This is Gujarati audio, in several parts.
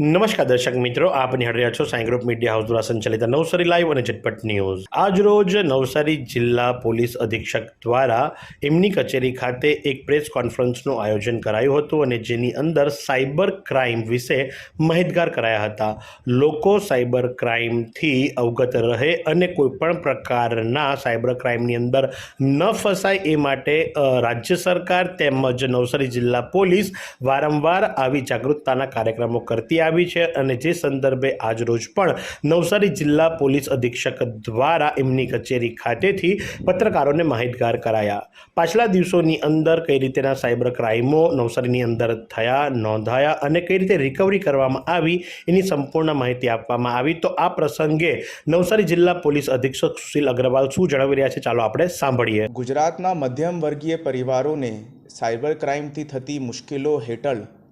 નમસ્કાર દર્શક મિત્રો, આપ નિહાળી છો સાઈ ગ્રુપ મીડિયા હાઉસ દ્વારા સંચાલિત નવસારી લાઈવ અને ઝટપટ ન્યૂઝ. આજરોજ નવસારી જિલ્લા પોલીસ અધિક્ષક દ્વારા એમની કચેરી ખાતે એક પ્રેસ કોન્ફરન્સનું આયોજન કરાયું હતું અને જેની અંદર સાયબર ક્રાઇમ વિશે માહિતગાર કરાયા હતા. લોકો સાયબર ક્રાઇમથી અવગત રહે અને કોઈપણ પ્રકારના સાયબર ક્રાઇમની અંદર ન ફસાય એ માટે રાજ્ય સરકાર તેમજ નવસારી જિલ્લા પોલીસ વારંવાર આવી જાગૃતતાના કાર્યક્રમો કરતી આવી છે અને જે સંદર્ભે આજરોજ પણ નવસારી જિલ્લા પોલીસ અધિક્ષક દ્વારા એમની કચેરી ખાતેથી પત્રકારોને માહિતગાર કરાયા. પાછલા દિવસોની અંદર કઈ રીતેના સાયબર ક્રાઇમો નવસારીની અંદર થયા, નોંધાયા અને કઈ રીતે રિકવરી કરવામાં આવી એની સંપૂર્ણ માહિતી આપવામાં આવી. તો આ પ્રસંગે નવસારી જિલ્લા પોલીસ અધિક્ષક સુશીલ અગ્રવાલ શું જણાવી રહ્યા છે? ચાલો આપણે સાંભળીએ. ગુજરાતના મધ્યમ વર્ગીય પરિવારોને સાયબર ક્રાઇમથી થતી મુશ્કેલો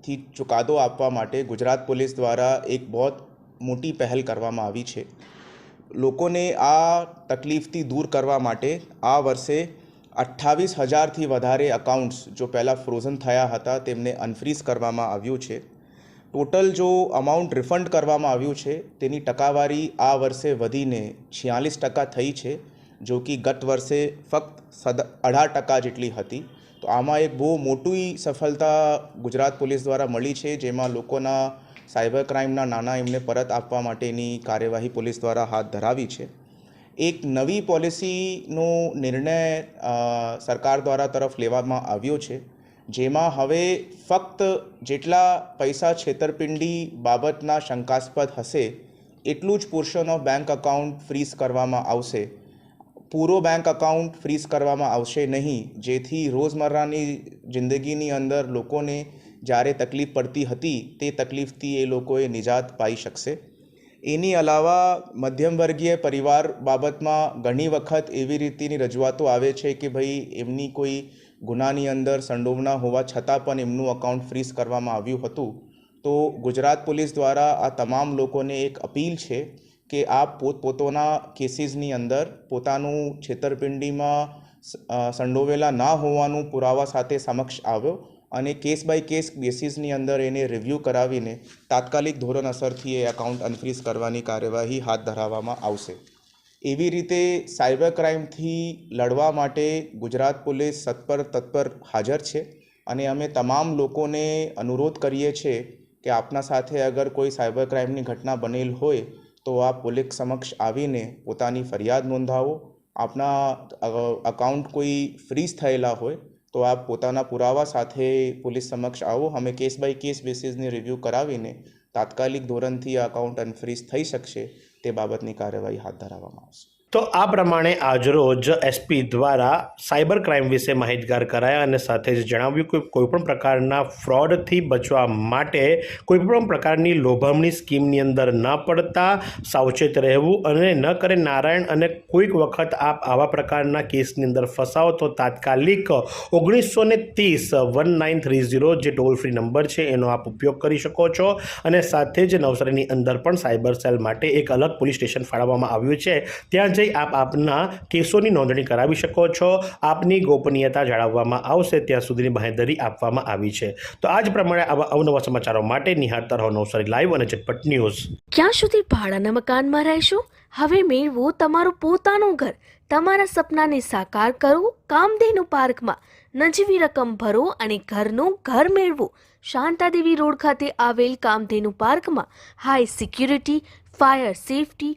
હેઠળથી ચુકાદો આપવા માટે ગુજરાત પોલીસ દ્વારા એક બહુ મોટી પહેલ કરવામાં આવી છે. લોકોને આ તકલીફથી દૂર કરવા માટે આ વર્ષે અઠ્ઠાવીસ હજારથી વધારે અકાઉન્ટ્સ જો પહેલાં ફ્રોઝન થયા હતા, તેમને અનફ્રીઝ કરવામાં આવ્યું છે. ટોટલ જો અમાઉન્ટ રિફંડ કરવામાં આવ્યું છે, તેની ટકાવારી આ વર્ષે વધીને છિયાલીસ ટકા થઈ છે, જો કે ગત વર્ષે ફક્ત સદ અઢાર ટકા જેટલી હતી. તો આમાં એક બહુ મોટી સફળતા ગુજરાત પોલીસ દ્વારા મળી છે, જેમાં લોકોના સાયબર ક્રાઇમના નાના એમને પરત આપવા માટેની કાર્યવાહી પોલીસ દ્વારા હાથ ધરાવી છે. એક નવી પોલિસીનો નિર્ણય સરકાર દ્વારા તરફ લેવામાં આવ્યો છે, જેમાં હવે ફક્ત જેટલા પૈસા છેતરપિંડી બાબતના શંકાસ્પદ હશે, એટલું જ portion of bank account freeze કરવામાં આવશે. પૂરો બેંક અકાઉન્ટ ફ્રીઝ કરવામાં આવશે નહીં. જેથી રોજમર્રાની જિંદગીની અંદર લોકોને જ્યારે તકલીફ પડતી હતી, તે તકલીફથી એ લોકોએ નિજાત પાઈ શકશે. એની અલાવા મધ્યમવર્ગીય પરિવાર બાબતમાં ઘણી વખત એવી રીતની રજૂઆતો આવે છે કે ભાઈ, એમની કોઈ ગુનાની અંદર સંડોવના હોવા છતાં પણ એમનું અકાઉન્ટ ફ્રીઝ કરવામાં આવ્યું હતું. તો ગુજરાત પોલીસ દ્વારા આ તમામ લોકોને એક અપીલ છે કે આ પોતપોતાના કેસીસની અંદર પોતાનું છેતરપિંડીમાં સંડોવેલા ના હોવાનું પુરાવા સાથે સમક્ષ આવ્યો અને કેસ બાય કેસ બેસિસની અંદર એને રિવ્યૂ કરાવીને તાત્કાલિક ધોરણ અસરથી એ એકાઉન્ટ અનફ્રીઝ કરવાની કાર્યવાહી હાથ ધરાવવામાં આવશે. એવી રીતે સાયબર ક્રાઇમથી લડવા માટે ગુજરાત પોલીસ સત્પર તત્પર હાજર છે અને અમે તમામ લોકોને અનુરોધ કરીએ છીએ કે આપના સાથે અગર કોઈ સાયબર ક્રાઇમની ઘટના બનેલ હોય તો આપ પોલીસ સમક્ષ આવીને પોતાની ફરિયાદ નોંધાવો. આપના અકાઉન્ટ કોઈ ફ્રીઝ થયેલા હોય તો આપ પોતાના પુરાવા સાથે પોલીસ સમક્ષ આવો. અમે કેસ બાય કેસ બેસિસની રિવ્યૂ કરાવીને તાત્કાલિક ધોરણથી આ અકાઉન્ટ અનફ્રીઝ થઈ શકશે તે બાબતની કાર્યવાહી હાથ ધરાવવામાં આવશે. તો આ પ્રમાણે આજરોજ એસપી દ્વારા સાયબર ક્રાઇમ વિશે માહિતગાર કરાયા અને સાથે જ જણાવ્યું કે કોઈપણ પ્રકારના ફ્રોડથી બચવા માટે કોઈપણ પ્રકારની લોભામણી સ્કીમની અંદર ન પડતા, સાવચેત રહેવું અને ન કરે નારાયણ અને કોઈક વખત આપ આવા પ્રકારના કેસની અંદર ફસાવો તો તાત્કાલિક ઓગણીસો ને ત્રીસ વન નાઇન થ્રી ઝીરો જે ટોલ ફ્રી નંબર છે એનો આપ ઉપયોગ કરી શકો છો અને સાથે જ નવસારીની અંદર પણ સાયબર સેલ માટે એક અલગ પોલીસ સ્ટેશન ફાળવવામાં આવ્યું છે. ત્યાં જઈ આપ આપના કેસોની નોંધણી કરાવી શકો છો. આપની ગોપનીયતા જાળવવામાં આવશે, ત્યાં સુધીની બાંહેધરી આપવામાં આવી છે. તો આ જ પ્રમાણે આવા અવનવા સમાચારો માટે નિહાળતા રહો નવસારી લાઈવ અને ઝટપટ ન્યૂઝ. ક્યાં સુધી ભાડાના મકાનમાં રહેશો? હવે મેળવો તમારું પોતાનું ઘર. તમારા સપનાને સાકાર કરો, કામધેનુ પાર્કમાં નજીવી રકમ ભરો અને ઘરનું ઘર મેળવો. શાંતાદેવી રોડ ખાતે આવેલ કામધેનુ પાર્કમાં high security fire safety